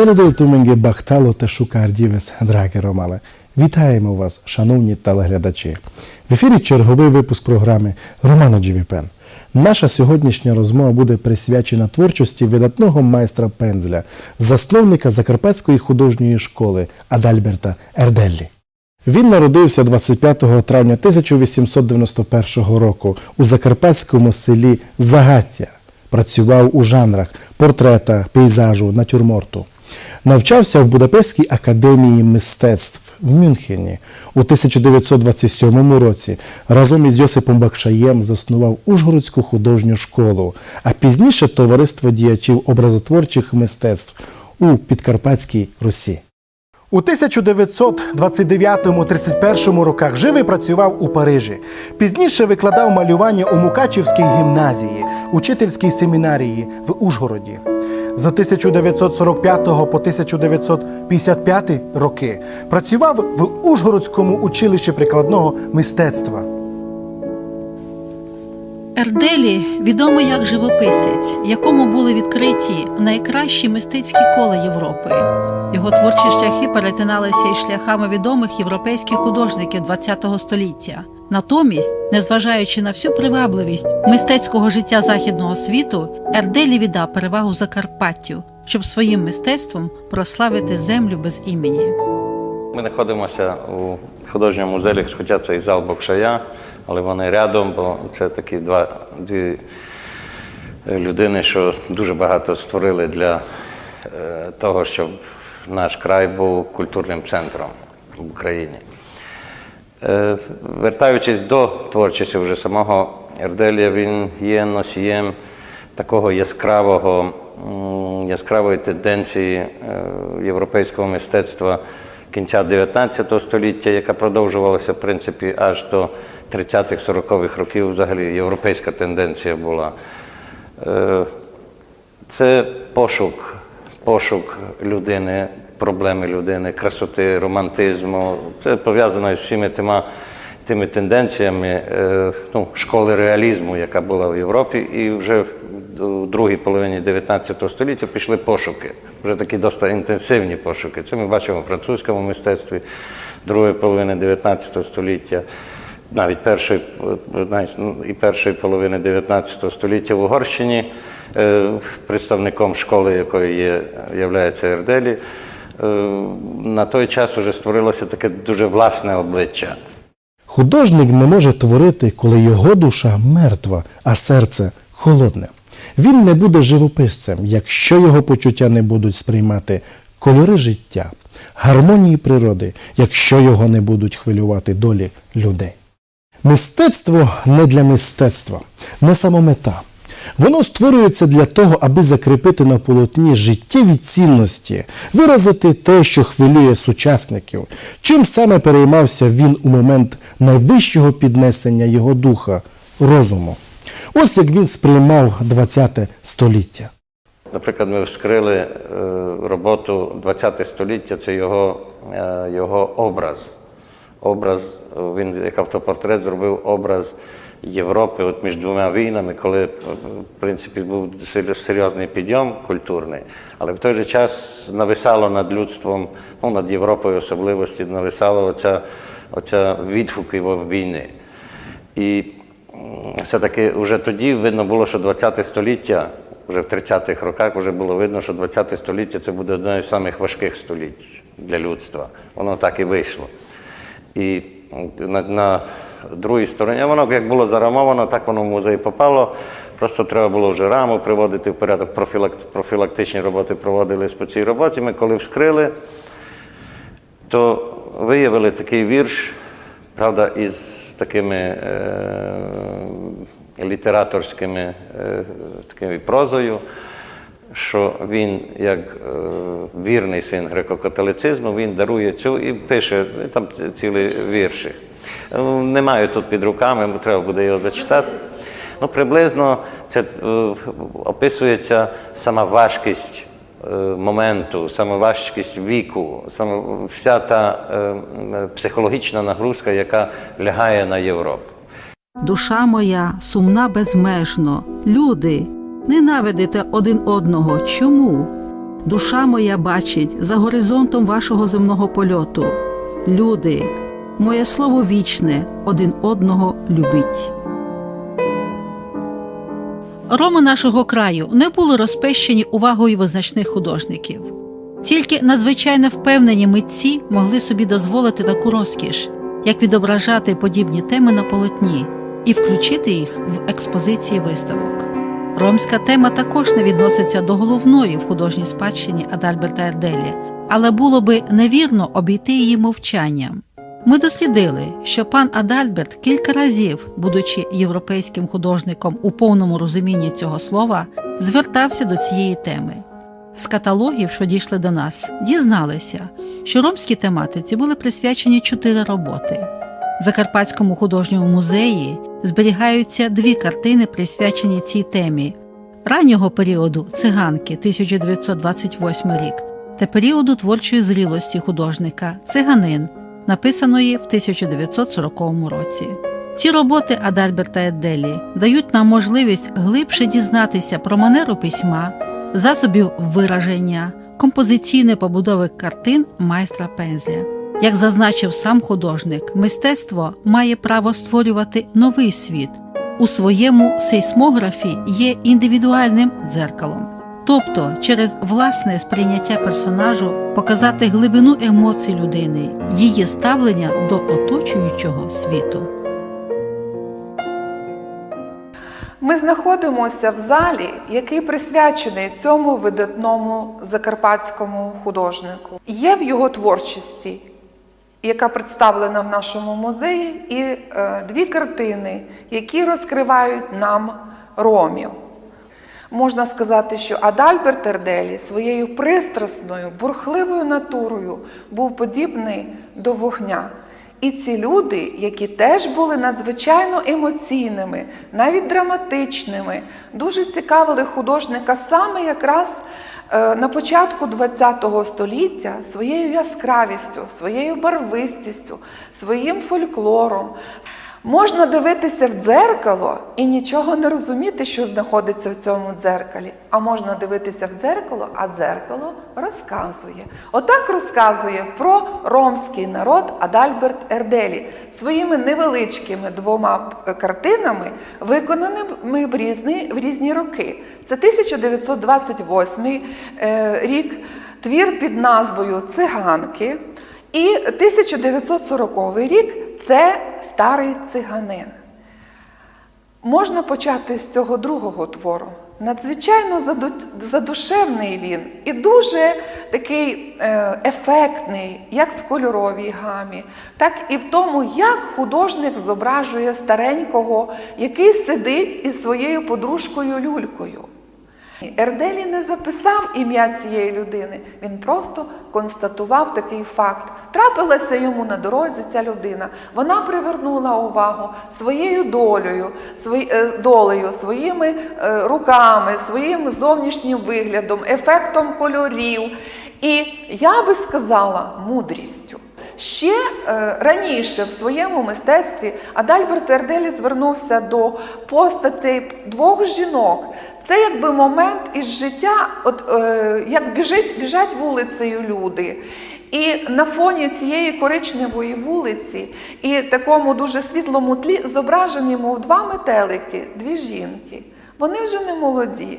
Делодолтуменге Бахтало та Шукардівес, драге Ромале. Вітаємо вас, шановні телеглядачі. В ефірі черговий випуск програми Романо Джівіпен. Наша сьогоднішня розмова буде присвячена творчості видатного майстра пензля, засновника Закарпатської художньої школи Адальберта Ерделлі. Він народився 25 травня 1891 року у закарпатському селі Загаття. Працював у жанрах портрета, пейзажу, натюрморту. Навчався в Будапештській академії мистецтв в Мюнхені. У 1927 році разом із Йосипом Бакшаєм заснував Ужгородську художню школу, а пізніше товариство діячів образотворчих мистецтв у Підкарпатській Русі. У 1929-31 роках жив і працював у Парижі. Пізніше викладав малювання у Мукачівській гімназії, учительській семінарії в Ужгороді. З 1945 по 1955 роки працював в Ужгородському училищі прикладного мистецтва. Ерделі відомий як живописець, якому були відкриті найкращі мистецькі кола Європи. Його творчі шляхи перетиналися із шляхами відомих європейських художників ХХ століття. Натомість, незважаючи на всю привабливість мистецького життя західного світу, Ерделі віддав перевагу Закарпаттю, щоб своїм мистецтвом прославити землю без імені. Ми знаходимося у художньому музеї, хоча це і зал Бокшая, але вони рядом, бо це такі два, дві людини, що дуже багато створили для е, того, щоб наш край був культурним центром в Україні. Е, Вертаючись до творчості вже самого Ерделія, він є носієм такого яскравого, яскравої тенденції е, європейського мистецтва кінця 19 століття, яка продовжувалася, в принципі, аж до 30-х-40-х років. Взагалі європейська тенденція була. Е, Це пошук, пошук людини, проблеми людини, красоти, романтизму. Це пов'язано з всіма тима, тими тенденціями е, ну, школи реалізму, яка була в Європі, і вже в другій половині 19 століття пішли пошуки. Вже такі досить інтенсивні пошуки. Це ми бачимо в французькому мистецтві другої половини 19 століття навіть першої, е, знаєш, ну, і першої половини 19 століття в Угорщині, е, представником школи, якої є, являється Ерделі, е, на той час вже створилося таке дуже власне обличчя. Художник не може творити, коли його душа мертва, а серце холодне. Він не буде живописцем, якщо його почуття не будуть сприймати кольори життя, гармонії природи, якщо його не будуть хвилювати долі людей. Мистецтво не для мистецтва, не самомета. Воно створюється для того, аби закріпити на полотні життєві цінності, виразити те, що хвилює сучасників, чим саме переймався він у момент найвищого піднесення його духа, розуму. Ось як він сприймав ХХ століття. Наприклад, ми вскрили е, роботу 20 століття, це його, е, його образ. Образ, він як автопортрет зробив образ Європи от між двома війнами, коли, е, в принципі, був серйозний підйом культурний, але в той же час нависало над людством, ну, над Європою особливості, нависало оця, оця відгук війни. І все-таки вже тоді видно було, що 20 століття, вже в 30-х роках вже було видно, що 20 століття це буде одне з найважчих важких століть для людства. Воно так і вийшло. І на, на другій стороні, воно як було зарамовано, так воно в музей попало. Просто треба було вже раму приводити в порядок, профілак, профілактичні роботи проводились по цій роботі. Ми коли вскрили, то виявили такий вірш, правда, із такими е, літераторськими е, такими прозою, що він, як е, вірний син греко-католицизму, він дарує цю і пише е, там цілий віршик. Е, Не маю тут під руками, бо треба буде його зачитати. Ну, приблизно це е, описується сама важкість е, моменту, сама важкість віку, саме вся та е, психологічна нагрузка, яка лягає на Європу. Душа моя сумна безмежно. Люди, ненавидите один одного. Чому? Душа моя бачить за горизонтом вашого земного польоту. Люди, моє слово вічне, один одного любить. Роми нашого краю не були розпещені увагою визначних художників. Тільки надзвичайно впевнені митці могли собі дозволити таку розкіш, як відображати подібні теми на полотні і включити їх в експозиції виставок. Ромська тема також не відноситься до головної в художній спадщині Адальберта Ерделі, але було би невірно обійти її мовчанням. Ми дослідили, що пан Адальберт кілька разів, будучи європейським художником у повному розумінні цього слова, звертався до цієї теми. З каталогів, що дійшли до нас, дізналися, що ромській тематиці були присвячені чотири роботи. Закарпатському художньому музеї зберігаються дві картини, присвячені цій темі раннього періоду циганки 1928 рік та періоду творчої зрілості художника Циганин, написаної в 1940 році. Ці роботи Адальберта Едделі дають нам можливість глибше дізнатися про манеру письма, засобів вираження, композиційної побудови картин майстра Пензля. Як зазначив сам художник, мистецтво має право створювати новий світ. У своєму сейсмографі є індивідуальним дзеркалом, тобто через власне сприйняття персонажу показати глибину емоцій людини, її ставлення до оточуючого світу. Ми знаходимося в залі, який присвячений цьому видатному закарпатському художнику. Є в його творчості, яка представлена в нашому музеї, і е, дві картини, які розкривають нам ромів. Можна сказати, що Адальберт Ерделі своєю пристрасною, бурхливою натурою був подібний до вогня. І ці люди, які теж були надзвичайно емоційними, навіть драматичними, дуже цікавили художника саме якраз на початку ХХ століття своєю яскравістю, своєю барвистістю, своїм фольклором. Можна дивитися в дзеркало і нічого не розуміти, що знаходиться в цьому дзеркалі. А можна дивитися в дзеркало, а дзеркало розказує. Отак розказує про ромський народ Адальберт Ерделі своїми невеличкими двома е, картинами, виконаними в різні, в різні роки. Це 1928 е, рік, твір під назвою Циганки. І 1940 рік це старий циганин. Можна почати з цього другого твору. Надзвичайно задушевний він і дуже такий е, ефектний, як в кольоровій гамі, так і в тому, як художник зображує старенького, який сидить із своєю подружкою люлькою. Ерделі не записав ім'я цієї людини, він просто констатував такий факт. Трапилася йому на дорозі ця людина. Вона привернула увагу своєю долею, свої, е, долею, своїми е, руками, своїм зовнішнім виглядом, ефектом кольорів. І я би сказала мудрістю. Ще е, раніше в своєму мистецтві Адальберт Ерделі звернувся до постатей двох жінок. Це якби момент із життя, от е, як біжить, біжать вулицею люди. І на фоні цієї коричневої вулиці і такому дуже світлому тлі зображені, мов два метелики, дві жінки. Вони вже не молоді.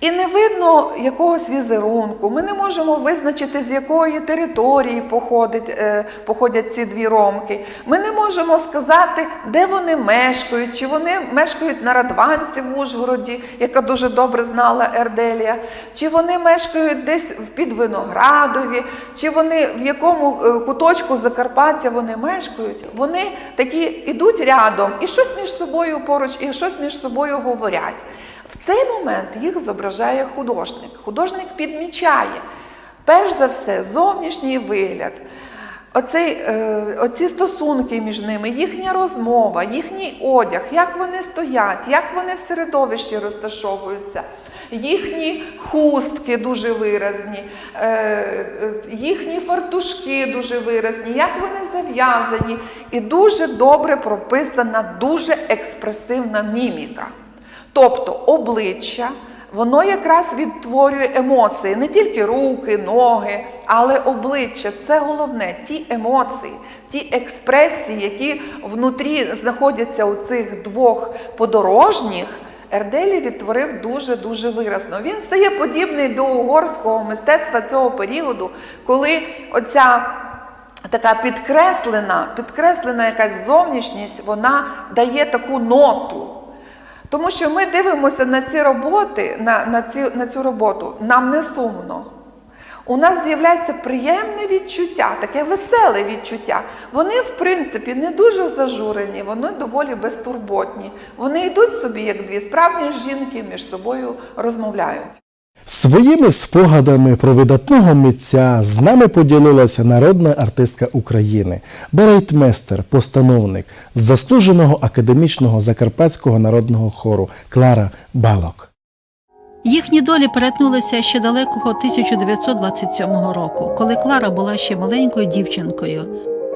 І не видно якогось візерунку. Ми не можемо визначити, з якої території походить, е, походять ці дві ромки. Ми не можемо сказати, де вони мешкають, чи вони мешкають на Радванці в Ужгороді, яка дуже добре знала Ерделія, чи вони мешкають десь в Підвиноградові, чи вони в якому е, куточку Закарпаття вони мешкають. Вони такі ідуть рядом і щось між собою поруч, і щось між собою говорять. В цей момент їх зображає художник. Художник підмічає, перш за все, зовнішній вигляд, оцей, е, оці стосунки між ними, їхня розмова, їхній одяг, як вони стоять, як вони в середовищі розташовуються. Їхні хустки дуже виразні, е, е, їхні фартушки дуже виразні, як вони зав'язані, і дуже добре прописана, дуже експресивна міміка. Тобто обличчя, воно якраз відтворює емоції, не тільки руки, ноги, але обличчя. Це головне, ті емоції, ті експресії, які внутрі знаходяться у цих двох подорожніх. Ерделі відтворив дуже-дуже виразно. Він стає подібний до угорського мистецтва цього періоду, коли оця така підкреслена, підкреслена якась зовнішність, вона дає таку ноту. Тому що ми дивимося на ці роботи, на, на, ці, на цю роботу, нам не сумно. У нас з'являється приємне відчуття, таке веселе відчуття. Вони, в принципі, не дуже зажурені, вони доволі безтурботні. Вони йдуть собі, як дві справжні жінки, між собою розмовляють. Своїми спогадами про видатного митця з нами поділилася народна артистка України, барайтмейстер, постановник заслуженого академічного закарпатського народного хору Клара Балок. Їхні долі перетнулися ще далекого 1927 року, коли Клара була ще маленькою дівчинкою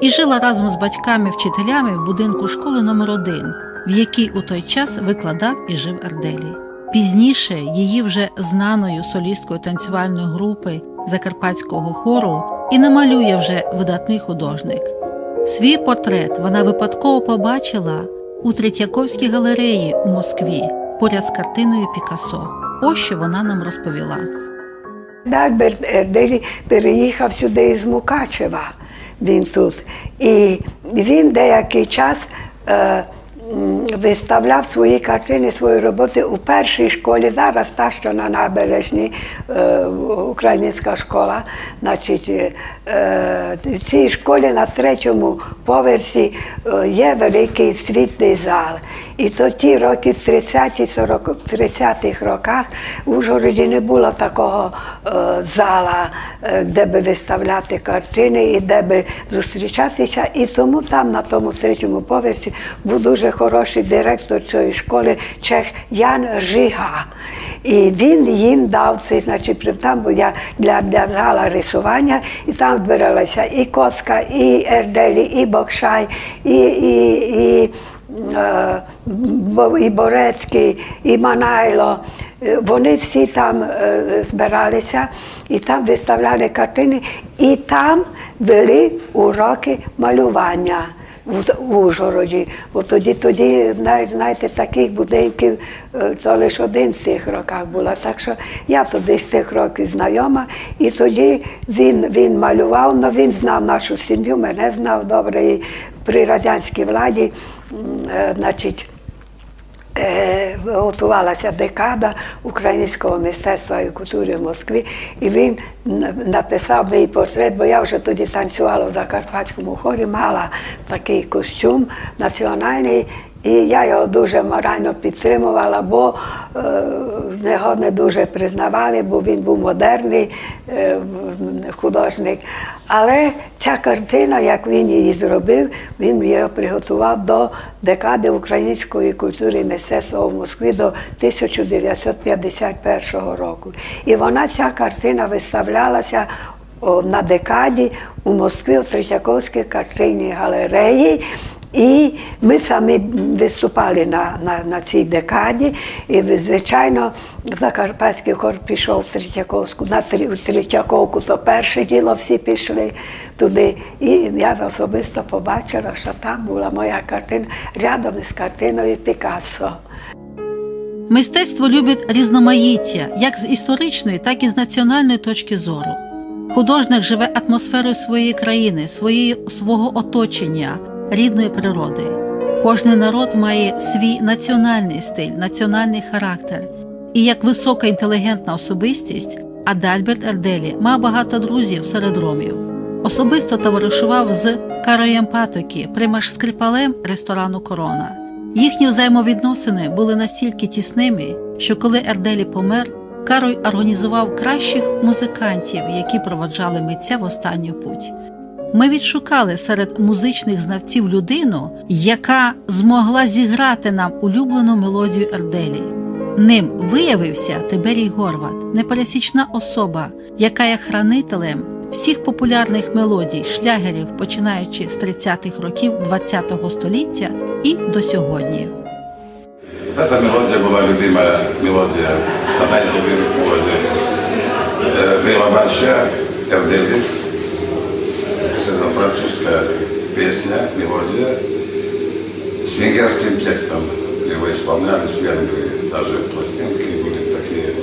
і жила разом з батьками-вчителями в будинку школи номер 1 в якій у той час викладав і жив Арделі. Пізніше її вже знаною солісткою танцювальної групи Закарпатського хору і намалює вже видатний художник. Свій портрет вона випадково побачила у Третьяковській галереї у Москві поряд з картиною Пікассо. Ось що вона нам розповіла. Альберт Ерделі переїхав сюди із Мукачева. Він тут. І він деякий час е, виставляв свої картини, свої роботи у першій школі. Зараз та, що на набережній е, українська школа. Значить, е, в цій школі на третьому поверсі е, є великий світлий зал. І то ті роки в 30-40 30-х роках в Ужгороді не було такого е, зала, е, де би виставляти картини і де би зустрічатися. І тому там, на тому третьому поверсі, був дуже хороший директор цієї школи Чех Ян Жига. І він їм дав цей, значить, там була для, для зала рисування, і там збиралася і Коска, і Ерделі, і Бокшай, і, і, і е, і Борецький, і Манайло. Е, Вони всі там е, збиралися і там виставляли картини, і там вели уроки малювання в Ужгороді. Бо тоді, тоді знаєте, таких будинків е, то лише один з цих роках була. Так що я тоді з тих років знайома, і тоді він, він малював, але він знав нашу сім'ю, мене знав добре і при радянській владі, е, значить. Е, готувалася декада українського мистецтва і культури в Москві, і він написав мій портрет, бо я вже тоді танцювала в Закарпатському хорі, мала такий костюм національний. І я його дуже морально підтримувала, бо е, його не дуже признавали, бо він був модерний е, художник. Але ця картина, як він її зробив, він її приготував до декади української культури і мистецтва в Москві до 1951 року. І вона, ця картина, виставлялася на декаді у Москві у Третьяковській картинній галереї. І ми самі виступали на, на, на цій декаді. І, звичайно, Закарпатський хор пішов в Третьяковську, на Тре- у Третьяковку, то перше діло всі пішли туди. І я особисто побачила, що там була моя картина рядом із картиною Пікассо. Мистецтво любить різноманіття як з історичної, так і з національної точки зору. Художник живе атмосферою своєї країни, своєї, свого оточення, рідної природи. Кожний народ має свій національний стиль, національний характер. І як висока інтелігентна особистість, Адальберт Ерделі мав багато друзів серед ромів. Особисто товаришував з Кароєм Патокі, примаш скрипалем ресторану Корона. Їхні взаємовідносини були настільки тісними, що коли Ерделі помер, Карой організував кращих музикантів, які проводжали митця в останню путь. Ми відшукали серед музичних знавців людину, яка змогла зіграти нам улюблену мелодію Ерделі. Ним виявився Тиберій Горват, непересічна особа, яка є хранителем всіх популярних мелодій, шлягерів, починаючи з 30-х років ХХ століття і до сьогодні. Вот эта мелодия была любимая мелодия, одна из любимых мелодий. Э, Была большая Эрдели. Это французская песня, мелодия с венгерским текстом. Его исполняли с Венгрии. Даже пластинки были такие.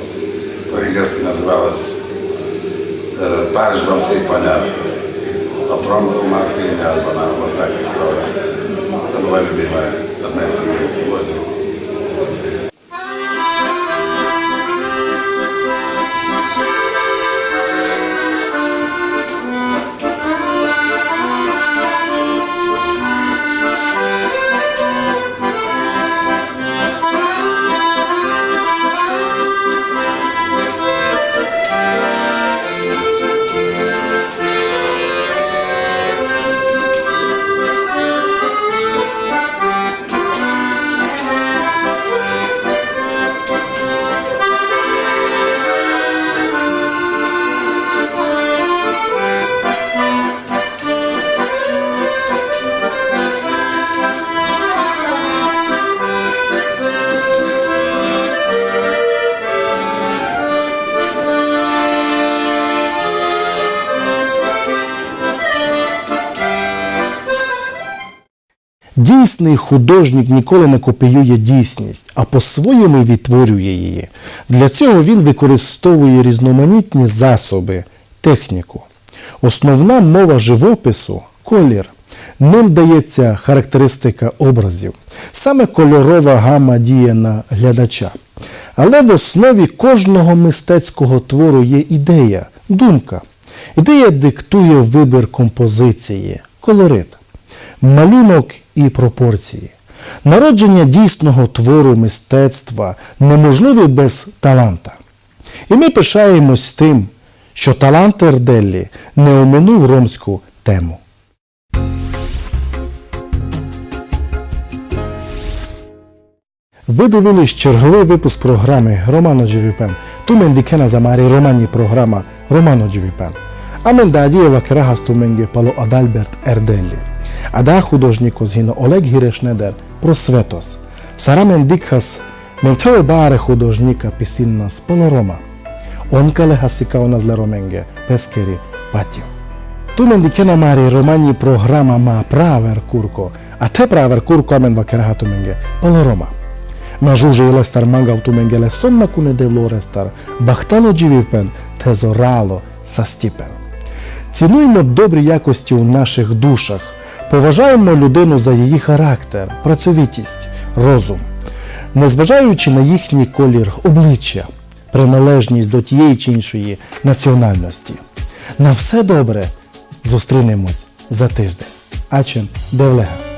По-венгерски называлось э, «Париж во всей поля». Отром Марфини Альбана. Вот так и стало. Это была любимая, Дійсний художник ніколи не копіює дійсність, а по-своєму відтворює її. Для цього він використовує різноманітні засоби, техніку. Основна мова живопису колір. Ним дається характеристика образів. Саме кольорова гама діє на глядача. Але в основі кожного мистецького твору є ідея, думка. Ідея диктує вибір композиції, колорит малюнок і пропорції. Народження дійсного твору мистецтва неможливе без таланта. І ми пишаємось тим, що талант Ерделлі не оминув ромську тему. Ви дивились черговий випуск програми Романо Дживіпен. Ту мендікена замарі романі програма Романо Дживіпен. А мен дадієва керагас ту менге пало Адальберт Ерделлі. Да художніко згіно Олег Гірешнедер про Светос. Сара мен дикхас мен тео баре художника пало Рома. Онкале хасикаоназ ле роменге пескері патіо. Tu men dikena mari romani programa ma praver kurko, a te praver kurko amen vakeraha tu menge, palo Roma. Ma žuže ile star manga tu mengele somna kune devlo restar, бахтало дживівпен, те зорало са стіпен. Цінуймо добрі якості у наших душах, поважаємо людину за її характер, працьовитість, розум, незважаючи на їхній колір обличчя, приналежність до тієї чи іншої національності. На все добре зустрінемось за тиждень. Ачен Девлега.